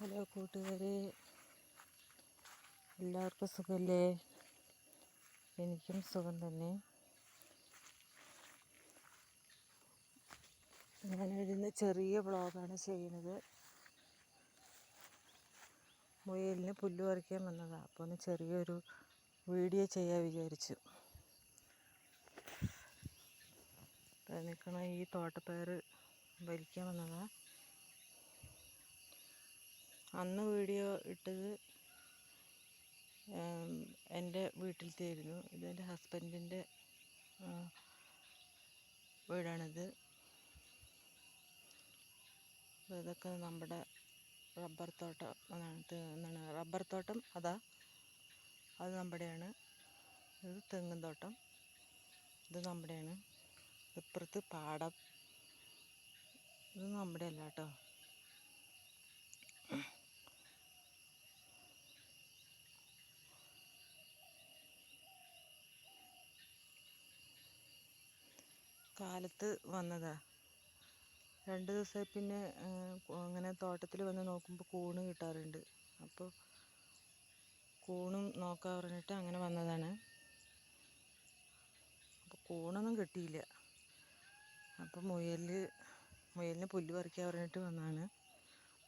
Hello കൂട്ടുകാരെ. എല്ലാവർക്കും സുഖമല്ലേ എനിക്കും സുഖം തന്നെ. ഞാനിരുന്ന് ചെറിയ വ്ളോഗാണ് ചെയ്യുന്നത്. മുയലിന് പുല്ല് പറിക്കാൻ വന്നതാണ് അപ്പോൾ ഒന്ന് ചെറിയൊരു വീഡിയോ ചെയ്യാൻ വിചാരിച്ചു. നിൽക്കണ ഈ തോട്ടപ്പയർ വലിക്കാൻ വന്നതാണ് അന്ന് വീഡിയോ ഇട്ടത് എന്റെ വീട്ടിലത്തെയായിരുന്നു. ഇതെന്റെ ഹസ്ബൻഡിന്റെ വീടാണിത്. ഇതൊക്കെ നമ്മുടെ റബ്ബർ തോട്ടം എന്താണ് റബ്ബർ തോട്ടം അതാ അത് നമ്മുടെയാണ്. ഇത് തെങ്ങും തോട്ടം. ഇത് നമ്മുടെയാണ്. ഇപ്പുറത്ത് പാടം. ഇത് നമ്മുടെ അല്ല കേട്ടോ. കാലത്ത് വന്നതാ. രണ്ട് ദിവസമായി പിന്നെ അങ്ങനെ തോട്ടത്തിൽ വന്ന് നോക്കുമ്പോൾ കൂണ് കിട്ടാറുണ്ട്. അപ്പോൾ കൂണും നോക്കാൻ പറഞ്ഞിട്ട് അങ്ങനെ വന്നതാണ്. അപ്പോൾ കൂണൊന്നും കിട്ടിയില്ല. അപ്പോൾ മുയൽ മുയലിന് പുല്ല് പറിക്കാൻ പറഞ്ഞിട്ട് വന്നതാണ്.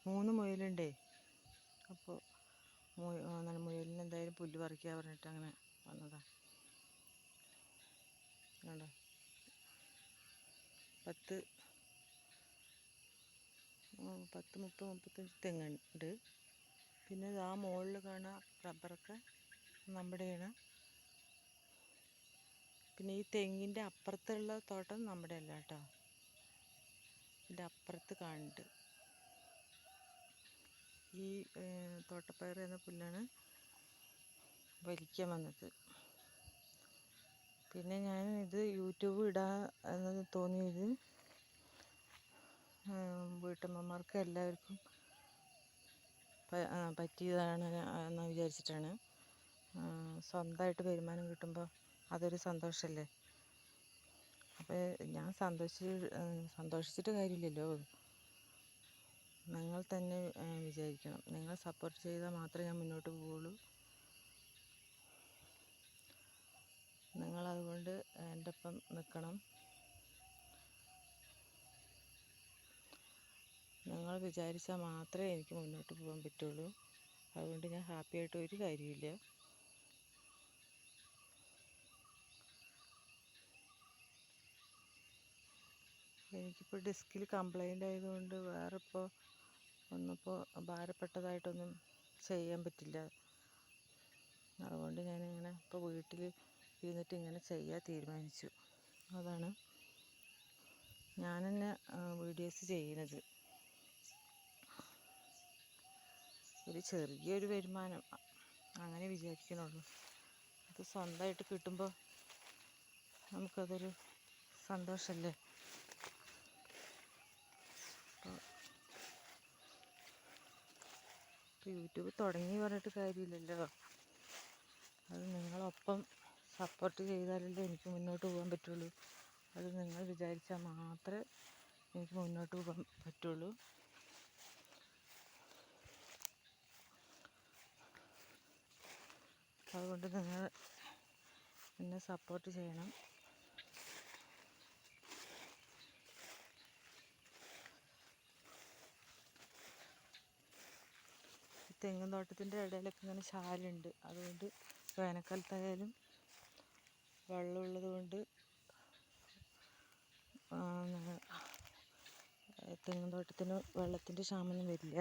മൂന്ന് മുയലുണ്ടേ. അപ്പോൾ എന്താണ് മുയലിന് എന്തായാലും പുല്ല് പറിക്കാൻ പറഞ്ഞിട്ട് അങ്ങനെ വന്നതാണ് കണ്ടോ? പത്ത് പത്ത് മുപ്പത് മുപ്പത്തഞ്ച് തെങ്ങുണ്ട് പിന്നെ ആ മുകളിൽ കാണുക റബ്ബറൊക്കെ നമ്മുടെയാണ്. പിന്നെ ഈ തെങ്ങിന്റെ അപ്പുറത്തുള്ള തോട്ടം നമ്മുടെ അല്ല കേട്ടോ. ഇതിന്റെ അപ്പുറത്ത് കാണുന്നുണ്ട്. ഈ തോട്ടപ്പയർ എന്ന പുല്ലാണ് വലിക്കാൻ വന്നത്. പിന്നെ ഞാൻ ഇത് യൂട്യൂബ് ഇടാ എന്ന് തോന്നിയത് വീട്ടമ്മമാർക്ക് എല്ലാവർക്കും പറ്റിയതാണ് എന്ന് വിചാരിച്ചിട്ടാണ്. സ്വന്തമായിട്ട് വരുമാനം കിട്ടുമ്പോൾ അതൊരു സന്തോഷമല്ലേ അപ്പോൾ ഞാൻ സന്തോഷിച്ച് സന്തോഷിച്ചിട്ട് കാര്യമില്ലല്ലോ. നിങ്ങൾ തന്നെ വിചാരിക്കണം. നിങ്ങൾ സപ്പോർട്ട് ചെയ്താൽ മാത്രമേ ഞാൻ മുന്നോട്ട് പോവുള്ളൂ. നിൽക്കണം. നിങ്ങൾ വിചാരിച്ചാൽ മാത്രമേ എനിക്ക് മുന്നോട്ട് പോകാൻ പറ്റുള്ളൂ. അതുകൊണ്ട് ഞാൻ ഹാപ്പി ആയിട്ട് ഒരു കാര്യമില്ല എനിക്കിപ്പോൾ ഡിസ്കിൽ കംപ്ലൈന്റ് ആയതുകൊണ്ട് വേറെ ഇപ്പോൾ ഒന്നിപ്പോൾ ഭാരപ്പെട്ടതായിട്ടൊന്നും ചെയ്യാൻ പറ്റില്ല. അതുകൊണ്ട് ഞാനിങ്ങനെ ഇപ്പോൾ വീട്ടിൽ ഇരുന്നിട്ട് ഇങ്ങനെ ചെയ്യാൻ തീരുമാനിച്ചു. അതാണ്. ഞാൻ തന്നെ വീഡിയോസ് ചെയ്യുന്നത് ഒരു ചെറിയൊരു വരുമാനം. അങ്ങനെ വിചാരിക്കണുള്ളൂ. അത് സ്വന്തമായിട്ട് കിട്ടുമ്പോൾ നമുക്കതൊരു സന്തോഷമല്ലേ ഇപ്പോൾ യൂട്യൂബ് തുടങ്ങി പറഞ്ഞിട്ട് കാര്യമില്ലല്ലോ. അത് നിങ്ങളൊപ്പം സപ്പോർട്ട് ചെയ്താലല്ലേ എനിക്ക് മുന്നോട്ട് പോകാൻ പറ്റുള്ളൂ. അത് നിങ്ങൾ വിചാരിച്ചാൽ മാത്രമേ എനിക്ക് മുന്നോട്ട് പോകാൻ പറ്റുള്ളൂ. അതുകൊണ്ട് നിങ്ങൾ എന്നെ സപ്പോർട്ട് ചെയ്യണം. തെങ്ങും തോട്ടത്തിന്റെ ഇടയിലൊക്കെ ഇങ്ങനെ ചാലുണ്ട് അതുകൊണ്ട് വേനൽക്കാലത്തായാലും വെള്ളമുള്ളത് കൊണ്ട് തോട്ടത്തിന് വെള്ളത്തിന്റെ ക്ഷാമൊന്നും വരില്ല.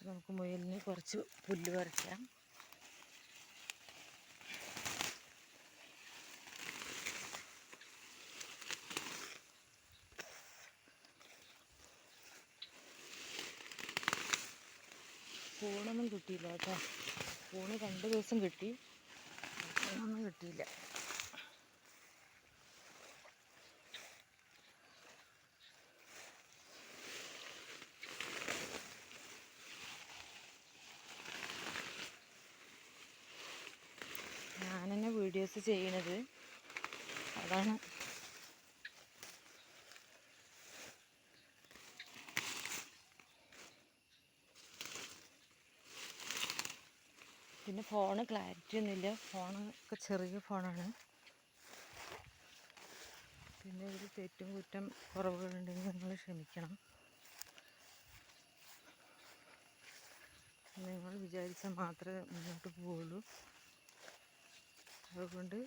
നമുക്ക് മുയലിന് കുറച്ച് പുല്ല് പറിക്കാം. കൂണൊന്നും കിട്ടിയില്ല കേട്ടോ. കൂണ് രണ്ട് ദിവസം കിട്ടി. കൂണൊന്നും കിട്ടിയില്ല. ഞാൻ തന്നെ വീഡിയോസ് ചെയ്യണത്. അതാണ് പിന്നെ ഫോണ് ക്ലാരിറ്റി ഒന്നുമില്ല. ഫോണൊക്കെ ചെറിയ ഫോണാണ് പിന്നെ ഇതിൽ തെറ്റും കുറ്റം കുറവുകളുണ്ടെങ്കിൽ നിങ്ങൾ ക്ഷമിക്കണം. നിങ്ങൾ വിചാരിച്ചാൽ മാത്രമേ മുന്നോട്ട് പോവുള്ളൂ അതുകൊണ്ട്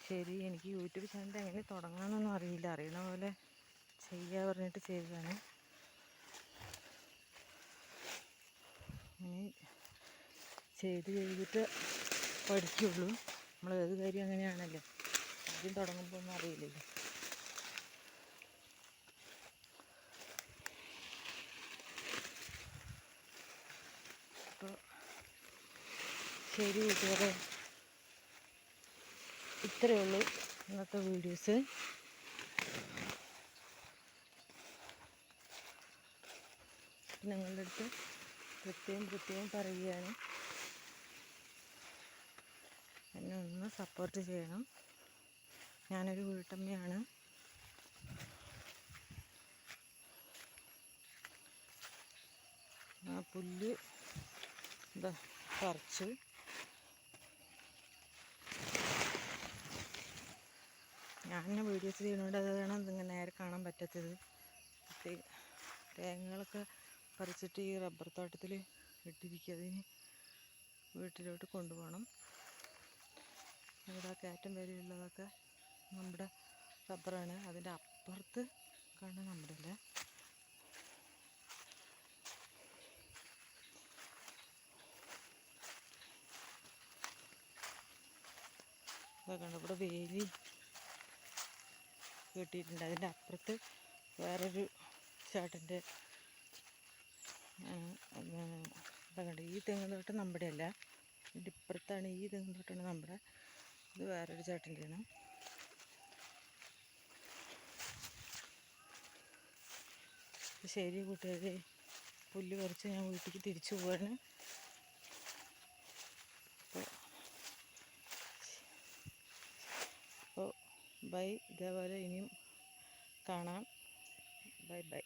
ശരി എനിക്ക് യൂട്യൂബ് ചാനൽ എങ്ങനെ തുടങ്ങാമെന്നൊന്നും അറിയില്ല. അറിയണ പോലെ ചെയ്യുക പറഞ്ഞിട്ട് ചെയ്തതാണ്. ഇനി ചെയ്ത് ചെയ്തിട്ട് പഠിക്കുള്ളൂ. നമ്മൾ ഏത് കാര്യം അങ്ങനെയാണല്ലോ. ആദ്യം തുടങ്ങുമ്പോൾ ഒന്നും അറിയില്ലല്ലോ. അപ്പോൾ ശരി കൂട്ടുകാരെ ഇത്രയേ ഉള്ളൂ ഇന്നത്തെ വീഡിയോസ്. നിങ്ങളുടെ അടുത്ത് പ്രത്യേകം പ്രത്യേകം പറയുകയാണ്. എന്നെ ഒന്ന് സപ്പോർട്ട് ചെയ്യണം. ഞാനൊരു വീട്ടമ്മയാണ്. ആ പുല്ല് എന്താ പറിച്ച്. ഞാൻ വീഡിയോസ് ചെയ്യുന്നതുകൊണ്ട് അതാണ് ഇതിങ്ങനെ നേരെ കാണാൻ പറ്റാത്തത്. തേങ്ങകളൊക്കെ പറിച്ചിട്ട് ഈ റബ്ബർ തോട്ടത്തിൽ ഇട്ടിരിക്കുക അതിന് വീട്ടിലോട്ട് കൊണ്ടുപോകണം. ഇവിടെ കയറ്റം വരെയുള്ളതൊക്കെ നമ്മുടെ റബ്ബറാണ്. അതിന്റെ അപ്പുറത്ത് കാണുന്ന നമ്മുടെ അല്ലേ? ഇതൊക്കെ ഇവിടെ വേലി കെട്ടിയിട്ടുണ്ട്. അതിന്റെ അപ്പുറത്ത് വേറൊരു ചേട്ടന്റെ ഉണ്ട് ഈ തെങ്ങ് തോട്ടം നമ്മുടെ അല്ല ഇതിന്റെ ഇപ്പുറത്താണ് ഈ തെങ്ങ് തോട്ടമാണ് നമ്മുടെ. ഇത് വേറൊരു ചേട്ടന്റെയാണ്. ശരി കൂട്ടുകാരെ പുല്ല് പറിച്ച് ഞാൻ വീട്ടിലേക്ക് തിരിച്ചു പോവാണ്. അപ്പോൾ ബൈ ഇതേപോലെ ഇനിയും കാണാം. Bye bye.